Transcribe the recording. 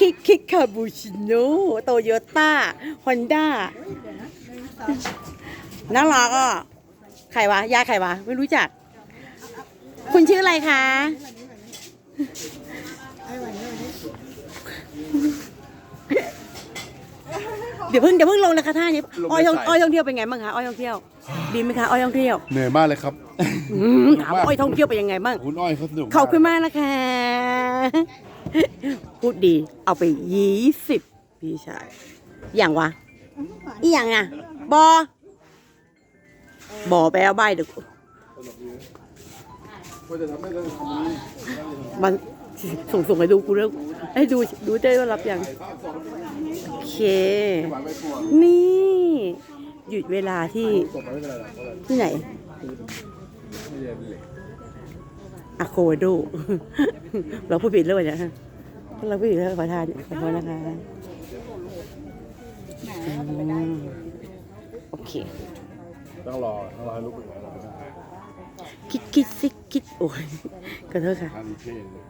คิกคิกคาบูชิโน่โตโยต้าฮอนด้าน่ารักอะใครวะยายใครวะ ไม่รู้จัก คุณชื่ออะไรคะเดี๋ยวเพิ่งเดี๋ยวเพิ่งลงนะคะท่านี้อ้อยท่องอ้อยท่องเที่ยวเป็นไงบ้างคะอ้อยท่องเที่ยวดีไหมคะอ้อยท่องเที่ยวเหนื่อยมากเลยครับอืมถามว่าอ้อยท่องเที่ยวเป็นยังไงบ้างคุณอ้อยเขาสนุกขอบคุณมากนะคะ พูดดีเอาไปยี่สิบพี่ชายอย่างวะอีอย่างอะบอบอแปลว่าใบเดี๋ยวก็จะทำให้เราทำนี้มันส่งส่งให้ดูกูแล้วให้ดูดูได้ว่ารับยังโอเค นี่ หยุดเวลาที่ที่ไหนอะโคโด เราพูดผิดแล้ววะเนี่ยเราพูดผิดแล้วขอทานขอโทษนะคะอืมโอเคต้องรอต้องรอให้ลูกเป็นไงเราคิดคิดซิคิดโอ้ยขอโทษค่ะอันนี้เท่เลย